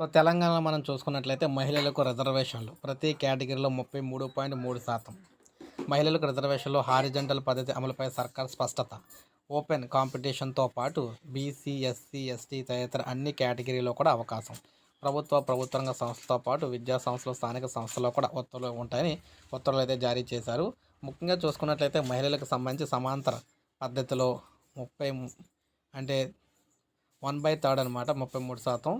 So తెలంగాణలో మనం చూసుకున్నట్లయితే మహిళలకు రిజర్వేషన్లు. ప్రతి కేటగిరీలో ముప్పై మూడు పాయింట్ మూడు శాతం. మహిళలకు రిజర్వేషన్లో హారిజంటల్ పద్ధతి అమలుపై సర్కార్ స్పష్టత. ఓపెన్ కాంపిటీషన్తో పాటు బీసీ ఎస్సీ ఎస్టీ తదితర అన్ని కేటగిరీలో కూడా అవకాశం. ప్రభుత్వ ప్రభుత్వ రంగ సంస్థతో పాటు విద్యా సంస్థలు స్థానిక సంస్థల్లో కూడా ఉత్తర్వులు ఉంటాయని ఉత్తర్వులు అయితే జారీ చేశారు. ముఖ్యంగా చూసుకున్నట్లయితే మహిళలకు సంబంధించి సమాంతర పద్ధతిలో ముప్పై అంటే వన్ బై థర్డ్ అనమాట ముప్పై మూడు శాతం.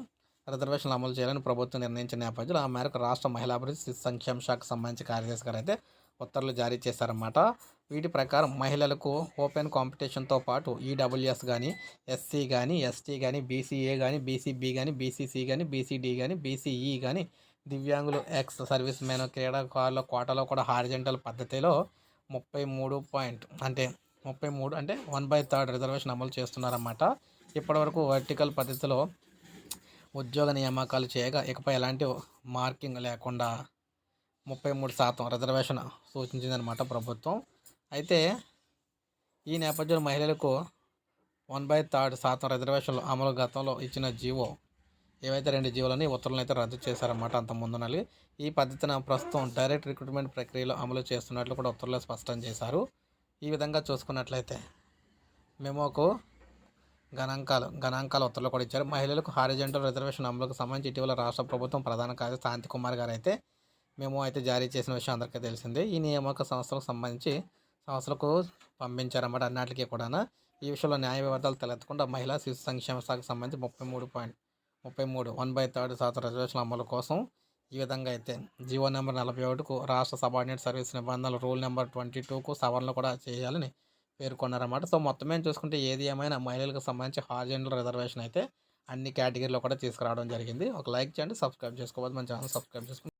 రిజర్వేషన్లు అమలు చేయాలని ప్రభుత్వం నిర్ణయించిన నేపథ్యంలో ఆ మేరకు రాష్ట్ర మహిళాభివృద్ధి శిశు సంక్షేమ శాఖకు సంబంధించి కార్యదర్శి గారు అయితే ఉత్తర్వులు జారీ చేశారన్నమాట. వీటి ప్రకారం మహిళలకు ఓపెన్ కాంపిటీషన్తో పాటు ఈడబ్ల్యూఎస్ కానీ ఎస్సీ కానీ ఎస్టీ కానీ బీసీఏ కానీ బీసీబీ కానీ బీసీసీ కానీ బీసీడీ కానీ బీసీఈ కానీ దివ్యాంగులు ఎక్స్ సర్వీస్ మెన్ క్రీడాకారుల కోటాలో కూడా హారిజెంటల్ పద్ధతిలో ముప్పై మూడు పాయింట్ అంటే ముప్పై మూడు అంటే వన్ బై థర్డ్ రిజర్వేషన్ అమలు చేస్తున్నారన్నమాట. ఇప్పటివరకు వర్టికల్ పద్ధతిలో ఉద్యోగ నియామకాలు చేయగా ఇకపై ఎలాంటి మార్కింగ్ లేకుండా ముప్పై మూడు శాతం రిజర్వేషన్ సూచించిందనమాట ప్రభుత్వం. అయితే ఈ నేపథ్యంలో మహిళలకు వన్ బై థర్డ్ శాతం రిజర్వేషన్లు అమలు గతంలో ఇచ్చిన జీవో ఏవైతే రెండు జీవోలని ఉత్తర్వులను అయితే రద్దు చేశారన్నమాట అంత ముందునలి ఈ పద్ధతిని ప్రస్తుతం డైరెక్ట్ రిక్రూట్మెంట్ ప్రక్రియలో అమలు చేస్తున్నట్లు కూడా ఉత్తర్వులు స్పష్టం చేశారు. ఈ విధంగా చూసుకున్నట్లయితే మెమోకు గణాంకాలు గణాంకాల ఉత్తర్వులు కూడా ఇచ్చారు. మహిళలకు హారిజెంటల్ రిజర్వేషన్ అమలుకు సంబంధించి ఇటీవల రాష్ట్ర ప్రభుత్వం ప్రధాన కార్యదర్శి శాంతి కుమార్ గారు అయితే మేము అయితే జారీ చేసిన విషయం అందరికీ తెలిసిందే. ఈ నియామక సంస్థలకు సంబంధించి సంస్థలకు పంపించారన్నమాట అన్నిటికీ కూడా ఈ విషయంలో న్యాయ వివాదాలు తలెత్తకుండా మహిళా శిశు సంక్షేమ శాఖకు సంబంధించి ముప్పై మూడు పాయింట్ ముప్పై మూడు వన్ బై థర్డ్ శాతం రిజర్వేషన్ అమలు కోసం ఈ విధంగా అయితే జీవో నెంబర్ నలభై ఒకటికు రాష్ట్ర సబార్డినేట్ సర్వీస్ నిబంధనలు రూల్ నెంబర్ ట్వంటీ టూకు సవరణలు కూడా చేయాలని పేర్కొన్నారన్నమాట. సో మొత్తం మీద చూసుకుంటే ఏది ఏమైనా మహిళలకు సంబంధించి హార్జెండల్ రిజర్వేషన్ అయితే అన్ని కేటగిరీలో కూడా తీసుకురావడం జరిగింది. ఒక లైక్ చేయండి సబ్స్క్రైబ్ చేసుకోవద్దు. మన ఛానల్ సబ్స్క్రైబ్ చేసుకోండి.